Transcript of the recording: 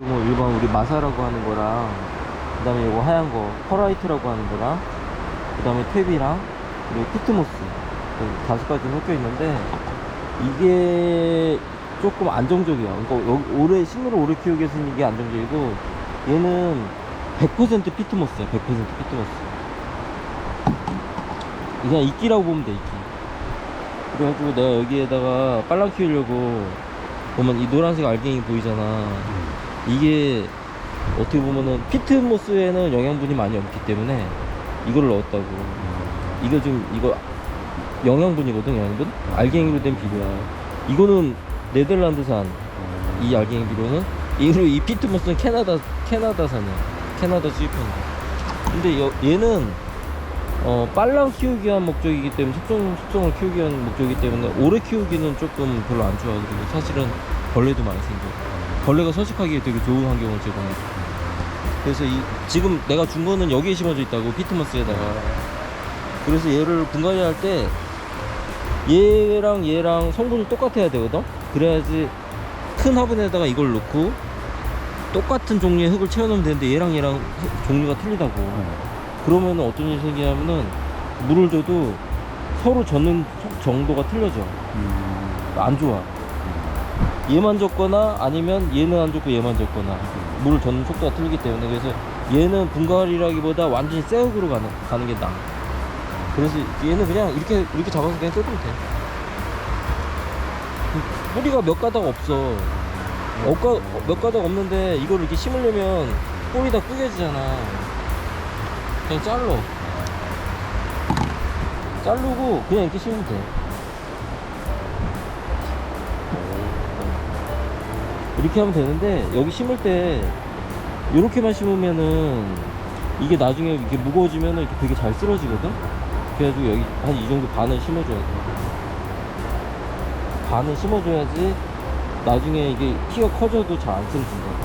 뭐 일반 우리 마사라고 하는 거랑 그 다음에 이거 하얀 거 퍼라이트라고 하는 거랑 그 다음에 탭이랑 그리고 피트모스 그 다섯 가지 섞여 있는데 이게 조금 안정적이야. 그러니까 오래 식물을 오래 키우기 위해서는 이게 안정적이고 얘는 100% 피트모스야. 100% 피트모스. 그냥 이끼라고 보면 돼. 이끼. 그래가지고 내가 여기에다가 빨랑 키우려고 보면 이 노란색 알갱이 보이잖아. 이게 어떻게 보면은 피트모스에는 영양분이 많이 없기 때문에 이걸 넣었다고. 이거 좀 이거 영양분이거든 영양분. 알갱이로 된 비료야. 이거는 네덜란드산 이 알갱이 비료는 이로 이 피트모스는 캐나다 캐나다산이야. 캐나다 수입한 거. 근데 여- 얘는 어, 빨랑 키우기 위한 목적이기 때문에 숙성, 숙성을 키우기 위한 목적이기 때문에 오래 키우기는 조금 별로 안 좋아. 그리고 사실은 벌레도 많이 생겨. 벌레가 서식하기에 되게 좋은 환경을 제공해. 그래서 이, 지금 내가 준 거는 여기에 심어져 있다고, 피트머스에다가. 그래서 얘를 분갈이 할 때, 얘랑 얘랑 성분이 똑같아야 되거든? 그래야지 큰 화분에다가 이걸 넣고, 똑같은 종류의 흙을 채워놓으면 되는데, 얘랑 얘랑 흙- 종류가 틀리다고. 그러면 어떤 일이 생기냐면은 물을 줘도 서로 젖는 속- 정도가 틀려져. 안 좋아. 얘만 젖거나 아니면 얘는 안 젖고 얘만 젖거나 물을 젓는 속도가 틀리기 때문에 그래서 얘는 분갈이라기보다 완전히 새 흙으로 가는, 가는 게 나아. 그래서 얘는 그냥 이렇게 이렇게 잡아서 그냥 뜯으면 돼. 뿌리가 몇 가닥 없어. 어, 몇 가닥 없는데 이걸 이렇게 심으려면 뿌리 다 구겨지잖아. 그냥 잘라. 자르고 그냥 이렇게 심으면 돼. 이렇게 하면 되는데 여기 심을 때 이렇게만 심으면은 이게 나중에 이렇게 무거워지면은 이렇게 되게 잘 쓰러지거든. 그래가지고 여기 한 이 정도 반을 심어줘야 돼. 반을 심어줘야지 나중에 이게 키가 커져도 잘 안 쓰러진다.